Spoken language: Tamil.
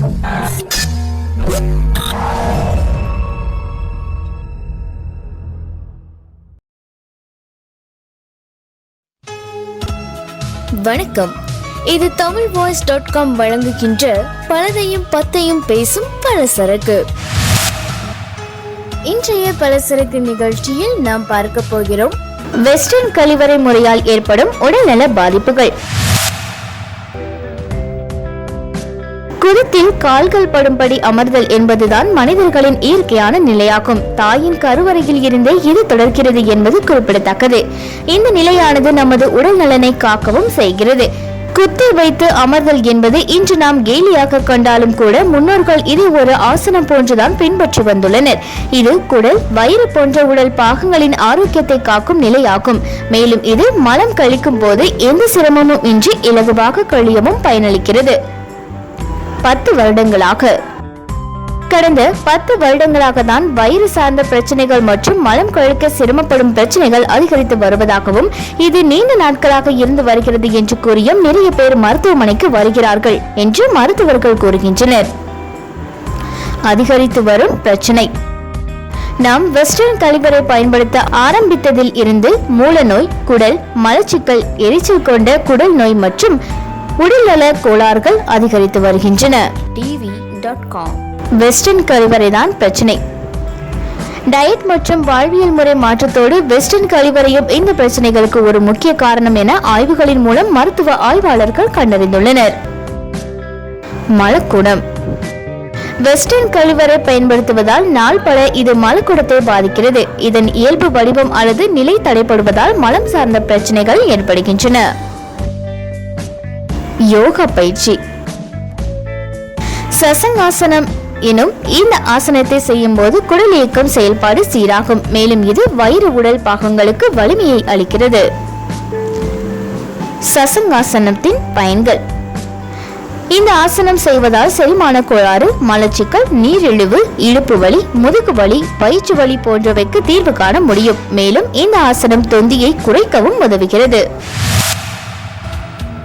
வணக்கம். இது தமிழ் வாய்ஸ் டாட் காம் வழங்குகின்ற பலதையும் பத்தையும் பேசும் பலசரக்கு. இன்றைய பலசரக்கு நிகழ்ச்சியில் நாம் பார்க்க போகிறோம். வெஸ்டர்ன் கழிவறை முறையால் ஏற்படும் உடல்நல பாதிப்புகள். குருத்தில் கால்கள் படும்படி அமர்தல் என்பதுதான் மனிதர்களின் இயற்கையான நிலையாகும். தாயின் கருவறையில் இருந்தே இது தொடர்கிறது என்பது குறிப்பிடத்தக்கது. இந்த நிலையானது நமது உடல் நலனை காக்கவும் செய்கிறது. குத்தி வைத்து அமர்தல் என்பது இன்று நாம் கேலியாக கண்டாலும் கூட முன்னோர்கள் இதை ஒரு ஆசனம் போன்றுதான் பின்பற்றி வந்துள்ளனர். இது குடல் வயிறு போன்ற உடல் பாகங்களின் ஆரோக்கியத்தை காக்கும் நிலையாகும். மேலும் இது மலம் கழிக்கும் போது எந்த சிரமமும் இன்றி இலகுவாக கழியவும் பயனளிக்கிறது. பத்து வருடங்களாக. கடந்த பத்து வருடங்களாக தான் வயிறு சார்ந்த பிரச்சனைகள் மற்றும் மலம் கழிக்க சிரமப்படும் பிரச்சனைகள் அதிகரித்து வருவதாகவும் இது நீண்ட நாட்களாக இருந்து வருகிறது என்று கூறியும் நிறைய பேர் மருத்துவமனைக்கு வருகிறார்கள் என்று மருத்துவர்கள் கூறுகின்றனர். அதிகரித்து வரும் பிரச்சனை. நாம் வெஸ்டர்ன் கழிவறை பயன்படுத்த ஆரம்பித்ததில் இருந்து மூல நோய் குடல் மலச்சிக்கல் எரிச்சல் கொண்ட குடல் நோய் மற்றும் உடல்நல கோளாறுகள் அதிகரித்து வருகின்றன. டிவி டாட் காம் வெஸ்டர்ன் கழிவறை தான் பிரச்சனை. டயட் மற்றும் வாழ்வியல் முறை மாற்றத்தோடு வெஸ்டர்ன் கழிவறையும் இந்த பிரச்சனைகளுக்கு ஒரு முக்கிய காரணம் என ஆய்வுகளின் மூலம் மருத்துவ ஆய்வாளர்கள் கண்டறிந்துள்ளனர். மலக்குடம். வெஸ்டர்ன் கழிவறை பயன்படுத்துவதால் நாள் பல இது மலக்குடத்தை பாதிக்கிறது. இதன் இயல்பு வடிவம் அல்லது நிலை தடைப்படுவதால் மலம் சார்ந்த பிரச்சனைகள் ஏற்படுகின்றன. யோகா பயிற்சி. சசங்காசனம் எனும் இந்த ஆசனத்தை செய்யும் போது குடல் இயக்கம் செயல்பாடு சீராகும். மேலும் இது வயிறு உடல் பாகங்களுக்கு வலிமையை அளிக்கிறது. சசங்காசனத்தின் பயன்கள். இந்த ஆசனம் செய்வதால் செரிமான கோளாறு மலச்சிக்கல் நீரிழிவு இடுப்பு வலி முதுகு வலி வயிற்று வலி போன்றவைக்கு தீர்வு காண முடியும். மேலும் இந்த ஆசனம் தொந்தியை குறைக்கவும் உதவுகிறது.